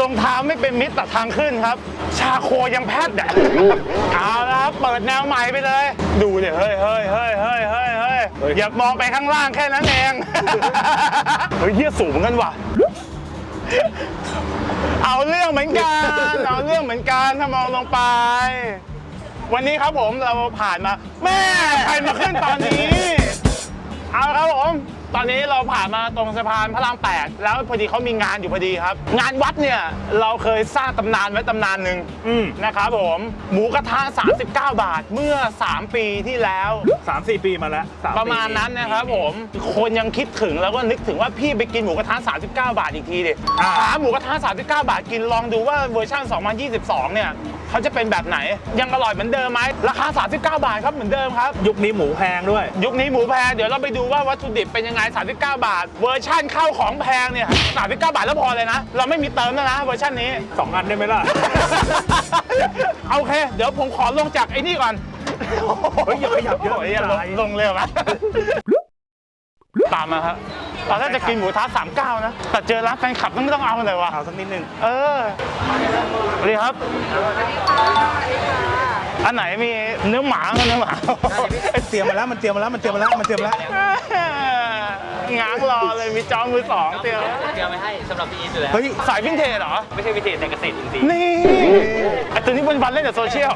รองเท้าไม่เป็นมิตรแต่ทางขึ้นครับ ชาโคยังแพทย์อะเอาละครับเปิดแนวใหม่ไปเลย ดูเดี๋ยเฮ้ยเฮ้ยเฮ้ยเฮ้ยเฮ้ยเฮ้ยอย่ามองไปข้างล่างแค่นั้นเองเฮ้ยเฮียสูงเหมือนกันว่ะเอาเรื่องเหมือนกัน เอาเรื่องเหมือนกันถ้ามองลงไป วันนี้ครับผมเราผ่านมา แม่ใครมาขึ้นตอนนี้ เอาครับผม ตอนนี้เราผ่านมาตรงสะพานพระรามแปดแล้วพอดีเขามีงานอยู่พอดีครับ งานวัดเนี่ยเราเคยสร้างตำนานไว้ตำนานหนึ่งอืมนะครับผม หมูกระทะ39 บาทเมื่อ 3 ปีที่แล้ว สามสี่ปีมาแล้วสประมาณนั้นนะครับผม คนยังคิดถึงแล้วก็นึกถึงว่าพี่ไปกินหมูกระทะ39 บาทอีกทีดิอ่าหาหมูกระทะ39 บาทกินลองดูว่าเวอร์ชัน2022 เนี่ย เขาจะเป็นแบบไหน ยังอร่อยเหมือนเดิมไหมราคา 39 บาทครับเหมือนเดิมครับ ยุคนี้หมูแพงด้วย ยุคนี้หมูแพงเดี๋ยวเราไปดูว่าวัตถุดิบเป็นยังไง 39 บาท เวอร์ชั่นเข้าของแพงเนี่ย39 บาทแล้วพอเลยนะ เราไม่มีเติมแล้วนะเวอร์ชันนี้ สองอันได้ไหมล่ะ โอเค เดี๋ยวผมขอลงจากไอ้นี่ก่อนเฮ้ยอย่าขยับเยอะโอย่าลงตายลงเร็วไหมตามมาครับ ตอนแรกจะกินหมูทะ39นะ แต่เจอร้านแฟนคลับต้องไม่ต้องเอาเลยวะเอาสักนิดนึงเออสวัสดีครับ อันไหนมีเนื้อหมากับเนื้อหมาเตรียมมาแล้วมันเตรียมมาแล้วมันเตรียมมาแล้วมันเตรียมมาแล้วง้างรอเลยมีจอมือสองเตรียมเตรียมไว้ให้สำหรับพี่อีทอยู่แล้วเฮ้ยสายวินเทจเหรอ ไม่ใช่วิเทศแต่เกษตรอินทรีย์นี่ไอตัวนี้วันวันๆเล่นแต่โซเชียล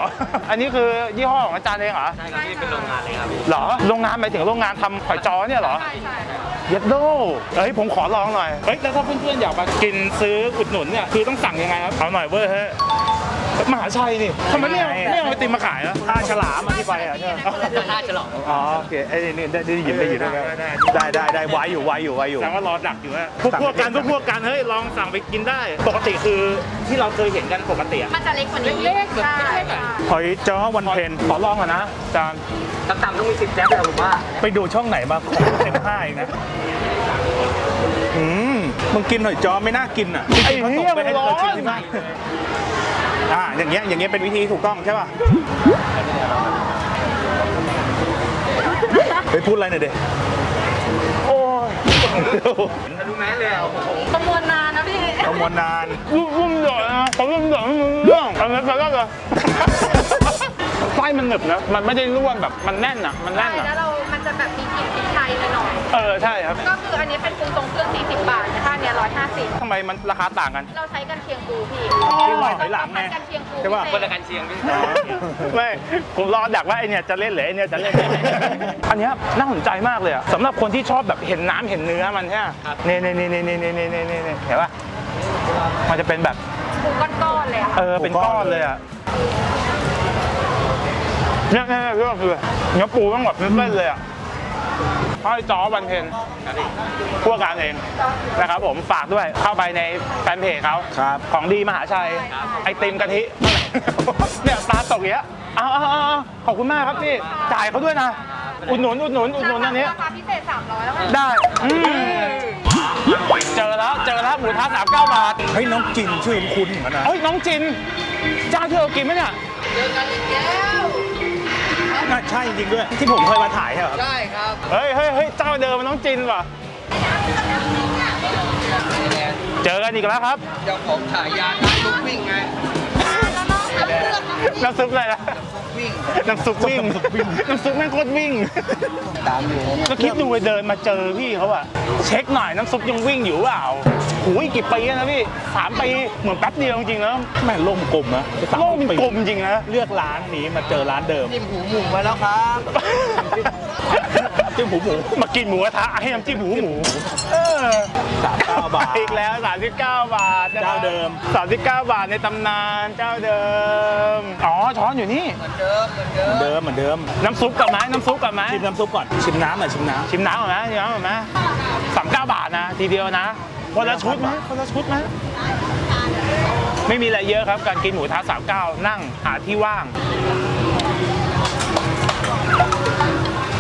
อันนี้คือยี่ห้อของอาจารย์เองเหรอ ใช่ครับที่เป็นโรงงานเลยครับ เหรอ โรงงานหมายถึงโรงงานทำหอยจอเนี่ยเหรอ เย็ดโดเฮ้ยผมขอลองหน่อย เฮ้ยแล้วถ้าเพื่อนๆอยากมากินซื้ออุดหนุนเนี่ยคือต้องสั่งยังไงครับ เอาหน่อยเว้ยเฮ้ยมหาชัยนี่ทำไมไม่เอาไม่เอาไอติมมาขายอะท่าฉลามมาที่ไปอะใช่ไหมท่าฉลองอ๋อโอเคไอ้นี่นี่ได้ได้ยินได้ยินได้ได้ได้ได้ไว้อยู่ไว้อยู่ไว้อยู่แสดงว่ารอดักอยู่อะพวกพวกกันพวกพวกกันเฮ้ยลองสั่งไปกินได้ ปกติคือที่เราเคยเห็นกันปกติอะมันจะเล็กกว่านี้เล็กใช่ค่ะ หอยจ้อวันขอเพนขอลองก่อนนะอาจารย์ต่ำๆต้องมีสิบแจ๊บเลยผมว่าไปดูช่องไหนมาของเต็มห้าอีกนะอืมมึงกินหอยจ้อไม่น่ากินอะจริงๆเขาส่งไปให้เราชิมที่บ้านอ่าอย่างเงี้ยอย่างเงี้ยเป็นวิธีถูกต้องใช่ป่ะไปพูดอะไรหน่อยเด็โอ้ยรู้แม้เลยอะประมวลนานนะพี่ ประมวลนานรุ่มรุ่มดอดนะผมรุ่มดอดไม่รู้เรื่องอันนั้นแรกเลย ไส้มันหนึบนะ มันไม่ได้ร่วนแบบมันแน่นอะ มันแน่นอะ แล้วเรา มันจะแบบมีกลิ่นพริกไทยหน่อยเออ ใช่ครับก็คืออันนี้เป็นปูตรงเครื่อง 40 บาทนะคะอันเนี้ยทำไมมันราคาต่างกันเราใช้กันเชียงปูพี่ที่หอยหลังไงกันเชียงปูใช่ป่ะ คนละกันเชียงพี่ไม่ ผมรอดักว่าไอเนี่ยจะเล่นหรือไอเนี่ยจะเล่น อันนี้น่าสนใจมากเลยอะสำหรับคนที่ชอบแบบเห็นน้ำเห็นเนื้อมันใช่ไหมเนี่ยเนี่ยเนี่ยเนี่ยเนี่ยเนี่ยเนี่ยเห็นป่ะ มันจะเป็นแบบปูก้อนๆเลยอะเอค่ะอเป็นก้อนเลยอะเนี่ยเนี่ยเนี่ยก็คือเนื้อปูต้องแบบเล่นๆเลยอะห้อยจ้อบันเพนพวกการเองนะครับผมฝากด้วยเข้าไปในแฟนเพจเขาครับ ของดีมหาชัย ไอติมกะทิ เนี่ยปลาตกอย่างเงี้ยเอาเอาเอาเอาขอบคุณมากครับพี่จ่ายเขาด้วยนะอุดหนุนอุดหนุนอุดหนุนอันนี้ ราคาพิเศษ300แล้วค่ะได้อืมเจ หมูท้าสามเก้าบาท เฮ้ยน้องจินชื่อคุ้นๆเหมือนกันนะเฮ้ยน้องจินเจ้าที่เรากินไหมเนี่ยน่าใช่จริงๆด้วย ที่ผมเคยมาถ่ายใช่ไหมครับ ใช่ครับเฮ้ยเฮ้ยเฮ้ยเจ้าเดิมมันน้องจินว่ะเจอกันอีกแล้วครับ เจ้าของฉายาท้ายลุกวิ่งไง น้ำซุปอะไรนะวิ่งน้ำซุปวิ่ง น้ำซุปแม่งโคตรวิ่ง ตามอยู่เนี่ยก็คิดดูไปเดินมาเจอพี่เขาอะเช็คหน่อยน้ำซุปยังวิ่งอยู่เปล่าหูยกี่ปีแล้วนะพี่สามปีเหมือนแป๊บเดียวจริงๆแล้วแม่งโล่งกลมนะไปสามโลกมันปีกลมจริงนะ เลือกร้านนี้มาเจอร้านเดิม จิ้มหูหมูมาแล้วครับ จิ้มหูหมูมากินหมูกระทะให้น้ำจิ้มหมูหมูเออสามเก้าบาท อีกแล้ว 39 บาทนะครับเจ้าเดิม 39 บาทในตำนานเจ้าเดิม อ๋อช้อนอยู่นี่เหมือนเดิมเหมือนเดิมเหมือนเดิมเหมือนเดิมน้ำซุปกับไหมน้ำซุปกับไหมชิมน้ำซุปก่อนชิมน้ำหน่อยชิมน้ชิมน้ำก่อนไหมชิมน้ำก่อนไหมสามเก้าบาทนะ ทีเดียวนะคนละชุดไหมคนละชุดไหมไม่มีอะไรเยอะครับ การกินหมูทะสามเก้านั่งหาที่ว่าง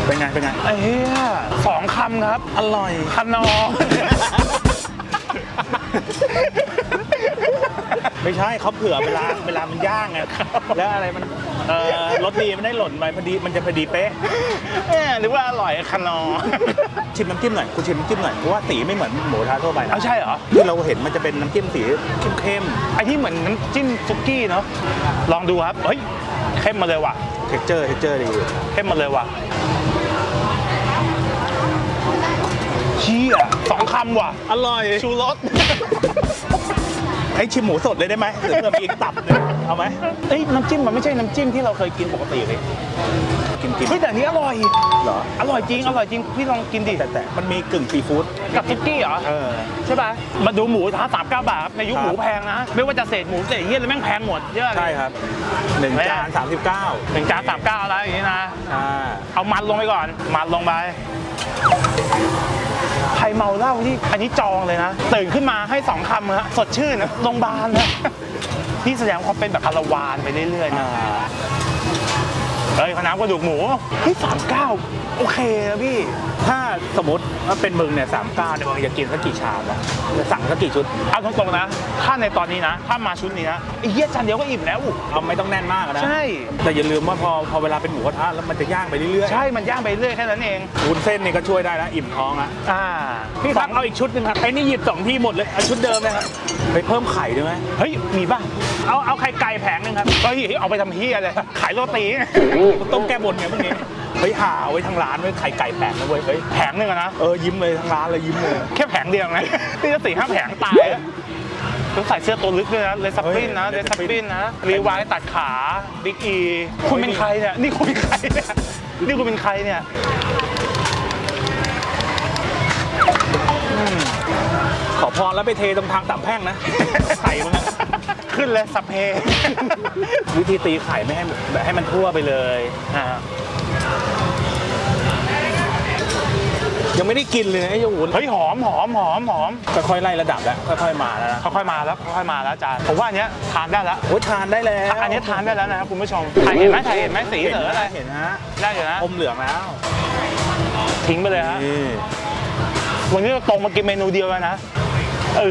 เป็นไง เป็นไงไอ้เหี้ยสองคำครับ อร่อยคำนองไม่ใช่เขาเผื่อเวลาเวลามันย่างไงแล้วอะไรมันเออรสดีไม่ได้หล่นไปพอดีมันจะพอดีเป๊ะเอ๊ะหรือว่าอร่อยขนอชิมน้ำจิ้มหน่อยคุณชิมน้ำจิ้มหน่อยเพราะว่าสีไม่เหมือนหมูกระทะทั่วไปนะเอาใช่เหรอที่เราเห็นมันจะเป็นน้ำจิ้มสีเข้มไอ้ที่เหมือนน้ำจิ้มซุกี้เนาะลองดูครับเฮ้ยเข้มมาเลยว่ะๆ เท็กเจอร์เท็กเจอร์ดีเข้มมาเลยว่ะเชี่ยสองคำว่ะ อร่อย ชูรส ให้ชิมหมูสดเลยได้ไหมหรือเผื่อมีอีกตับเลยเอาไหมเอ้ยน้ำจิ้มมันไม่ใช่น้ำจิ้มที่เราเคยกินปกติเลยกินกินเฮ้ยแต่อันนี้อร่อย เหรออร่อยจริง อร่อยจริง พี่ลองกินดิแต่แต่มันมีกึ่งซีฟู้ดกับซุกี้เหรอ เออ ใช่ป่ะ มาดูหมูท้าสามเก้าบาทครับในยุคครับหมูแพงนะ ไม่ว่าจะเศษหมูเศษเงี้ยแล้วแม่งแพงหมดเยอะใช่ครับหนึ่งแม่จาน39หนึ่งจานสามเก้าแล้วอย่างนี้นะ อ่าเอามันลงไปก่อน มันลงไป ใครเมาเหล้าที่อันนี้จองเลยนะ ตื่นขึ้นมาให้สองคำฮะสดชื่นนะโรงพยาบาลนะนี่แสดงความเป็นแบบคารวานไปเรื่อยๆนะเฮ้ยขนามกระดูกหมูเฮ้ยสามเก้าโอเคนะพี่ถ้า สมมติว่าเป็นมึงเนี่ย39เนี่ยมึงจะกินสักกี่ชามวะจะสั่งสักกี่ชุดเอาตรงๆนะ ถ้าในตอนนี้นะ ถ้ามาชุดนี้นะไอ้เหี้ยจานเดียวก็อิ่มแล้วเอาไม่ต้องแน่นมากอะนะ ใช่ แต่อย่าลืมว่าพอพอเวลาเป็นหมูกระทะแล้วมันจะย่างไปเรื่อยๆใช่ มันย่างไปเรื่อยแค่นั้นเองวุ้นเส้นนี่ก็ช่วยได้นะอิ่มท้องอะอ่าพี่ครับเอาอีกชุดหนึงครับไอ้นี่หยิบสองที่หมดเลยเอาชุดเดิมเลยครับไปเพิ่มไข่ด้วยไหมเฮ้ยมีป่ะเอาเอาไข่ไก่แผงหนึงครับเฮ้ยเอาไปทำเฮียเลยขายโรตี ต้มแก้บนไงพวกนี้ เฮ้ยหาเอาไว้ทางร้านไว้ไข่ไก่แผงนะเว้ยเฮ้ยแผงหนึ่งอะนะเออยิ้มเลยทางร้านเลยยิ้มเลย แค่แผงเดียวไงนี่จะสี่ห้าแผงตายแล้วต้องใส่เสื้อตัวลึกด้วยนะเลสปินนะเลสปินนะรีไวายตัดขาบิ๊กอีคุณเป็นใครเนี่ยนี่คุณเป็นใครเนี่ยนี่คุณเป็นใครเนี่ยขอพรแล้วไปเทตรงทางสามแพร่งนะ ไข่มันอะขึ้นเลยสัพเพ วิธีตีไข่ไม่ให้แบบให้มันทั่วไปเลยอ่า ยังไม่ได้กินเลยนะไอ้ยูนเฮ้ยหอมหอมหอมหอมค่อยๆไล่ระดับแล้วค่อยๆมาแล้วนะค่อยๆมาแล้วค่อยๆมาแล้วอาจารย์ผมว่าอันเนี้ยทานได้แล้วโอ้ยทานได้แล้วอันนี้ทานได้แล้วนะครับคุณผู้ชมถ่ายเห็นไหมถ่ายเห็นไหมสีเหลืออะไรเห็นฮะได้อยู่นะอมเหลืองแล้วทิ้งไปเลยฮะนี่วันนี้เราตรงมากินเมนูเดียวกันนะเอ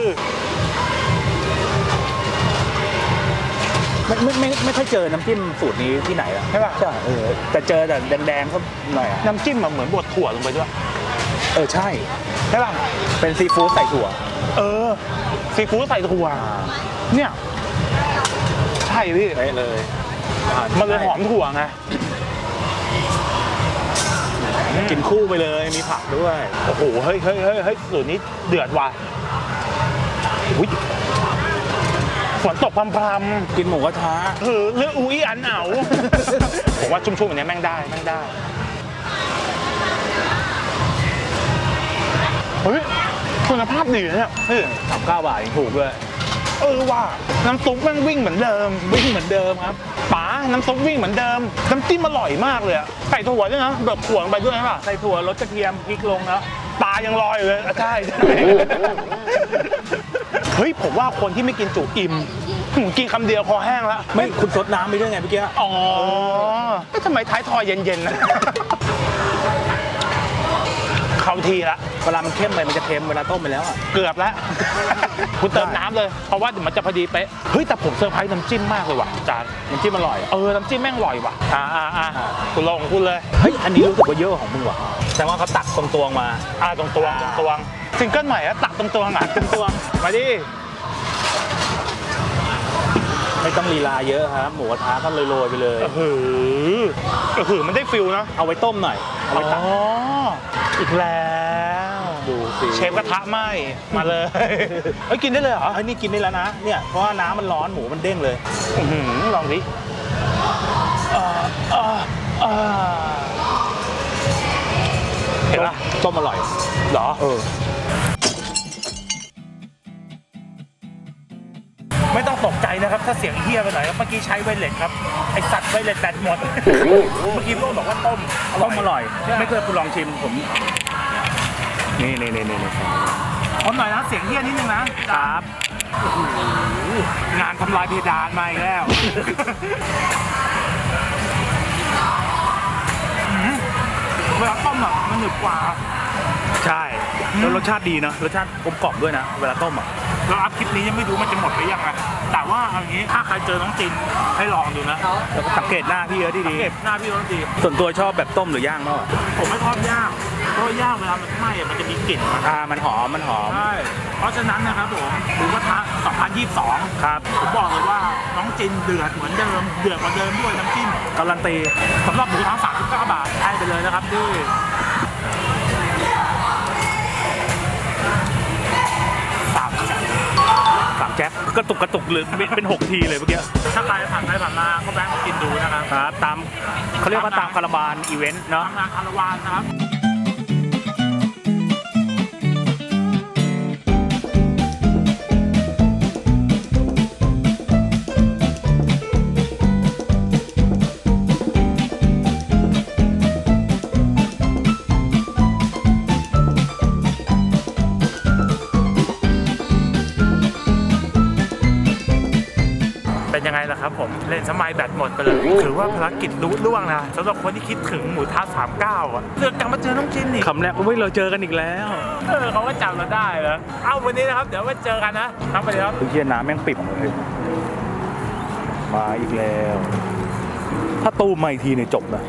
อ ไม่ไม่ไม่ไม่ค่อยเจอน้ำจิ้มสูตรนี้ที่ไหนอะใช่ป่ะใช่เออแต่เจอแต่แดงๆก็หน่อยอะน้ำจิ้มมันเหมือนบดถั่วลงไปด้วย เออใช่ ใช่ป่ะ เป็นซีฟู้ดใส่ถั่ว เออ ซีฟู้ดใส่ถั่ว เนี่ย ใช่พี่ ได้เลยอ่ามันเลยหอมถั่วไง กินคู่ไปเลยมีผักด้วย โอ้โห เฮ้ยเฮ้ยเฮ้ยเฮ้ยสูตรนี้เดือดว่ะอุ้ย ฝนตกพรำๆกินหมูกระทะเออเลือกอุ้ยอันเอา ผมว่าชุ่มๆอย่างนี้ยแม่งได้แม่งได้เฮ้ยคุณภาพดีนะเนี่ยเฮ้ยสามเก้าบาทยังถูกด้วย เออว่าน้ำซุปแม่งวิ่งเหมือนเดิมวิ่งเหมือนเดิมครับป๋าน้ำซุปวิ่งเหมือนเดิมน้ำจิ้มอร่อยมากเลยอะใส่ถั่วด้วยนะแบบถั่วลงไปด้วยใช่ป่ะใส่ถั่วรสกระเทียมพริกลงแล้วปลายังลอยอยู่เลยอะใช่ใช่ เฮ้ยผมว่าคนที่ไม่กินจุอิ่มผมกินคำเดียวคอแห้งแล้วไม่คุณซดน้ำไปด้วยไงเมื่อกี้อ๋อเอ๊ะทำไมท้ายทอยเย็นๆนะเข้าทีละเวลามันเข้มไปมันจะเค็มเวลาต้มไปแล้วอะเกือบแล้ว คุณเติมน้ำเลย เพราะว่าเดี๋ยวมันจะพอดีเป๊ะเฮ้ยแต่ผมเซอร์ไพรส์น้ำจิ้มมากเลยว่ะอาจารย์น้ำจิ้มอร่อย เออน้ำจิ้มแม่งอร่อยว่ะอ่าอ่าอ่าคุณลองของคุณเลยเฮ้ยอันนี้รู้สึกว่าเยอะกว่าของมึงว่ะ แต่ว่าเขาตักตรงตวงมา อ่าตรงตวงตรงตวงซิงเกิลใหม่อะตักตรงตวงอะตรงตวงมาดิไม่ต้องลีลาเยอะครับ หมูกระทะก็โรยๆไปเลยเออหือเออหือมันได้ฟิลเนาะเอาไว้ต้มหน่อยเอาอ๋ไว้ตักออีกแล้วดูสิเชฟกระทะไหมมาเลยเฮ้ยกินได้เลยเหรอเฮ้ยนี่กินได้แล้วนะเนี่ยเพราะว่าน้ำมันร้อนหมูมันเด้งเลย อื้อหือลองดิอ่าอ่าอ่า เห็นปะต้มอร่อยเหรอเออไม่ต้องตกใจนะครับ ถ้าเสียงเฮี้ยไปหน่อยครับเมื่อกี้ใช้ไวเลสครับ ไอสัตว์ไวเลสแบตหมด เมื่อกี้พี่โอ้บอกว่าต้มต้มอร่อย ไม่เคยคุณลองชิมผม นี่นี่นี่นี่ผมหน่อยนะเสียงเฮี้ยนิดนึงนะครับงานทำลายเพดานมาอีกแล้ว เวลาต้มอะมันหนึบกว่า ใช่แล้วรสชาติดีนะรสชาติกลมกล่อมด้วยนะ เวลาต้มอะเราอัพคลิปนี้ยังไม่รู้มันจะหมดหรือยังอะแต่ว่าเอางี้ถ้าใครเจอน้องจินให้ลองดูนะแล้วก็สังเกตหน้าพี่เยอะดีดีเก็บหน้าพี่น้องดีส่วนตัวชอบแบบต้มหรือ ย่างมากกว่าผมไม่ชอบย่าง เพราะว่าย่างเวลามันไหม้อะมันจะมีกลิ่นมันอ่ามันหอมมันหอม ใช่เพราะฉะนั้นนะครับผมหมูกระทะ2022 ครับ ผมบอกเลยว่าน้องจินเดือดเหมือนเดิม เดือดกว่าเดิมด้วยน้ำจิ้มการันตี สำหรับหมูกระทะ39บาทให้ไปเลยนะครับที่สามแสนสามแจ็คกระตุกกระตุกเลยเป็นเป็นหกทีเลยเมื่อกี้ถ้าใครผ่านไปผ่านมาก็แวะมากินดูนะครับครับตามเขาเรียกว่าตามคาราบานอีเวนต์เนาะทำงานคาราวานนะครับ เป็นยังไงล่ะครับผมเล่นสมัยแบตหมดไปเลยถือว่าภารกิจรู้ล่วงนะสำหรับคนที่คิดถึงหมูท้า39อะเลือกกลับมาเจอน้องจินอีกคำแรกว่าเราเจอกันอีกแล้วเออเขาก็จำเราได้เหรอเอาวันนี้นะครับเดี๋ยวมาเจอกันนะครับไปเลยครับเฮียน้ำแม่งปิดเลยมาอีกแล้ว ถ้าตูมมาอีกทีเนี่ยจบนะ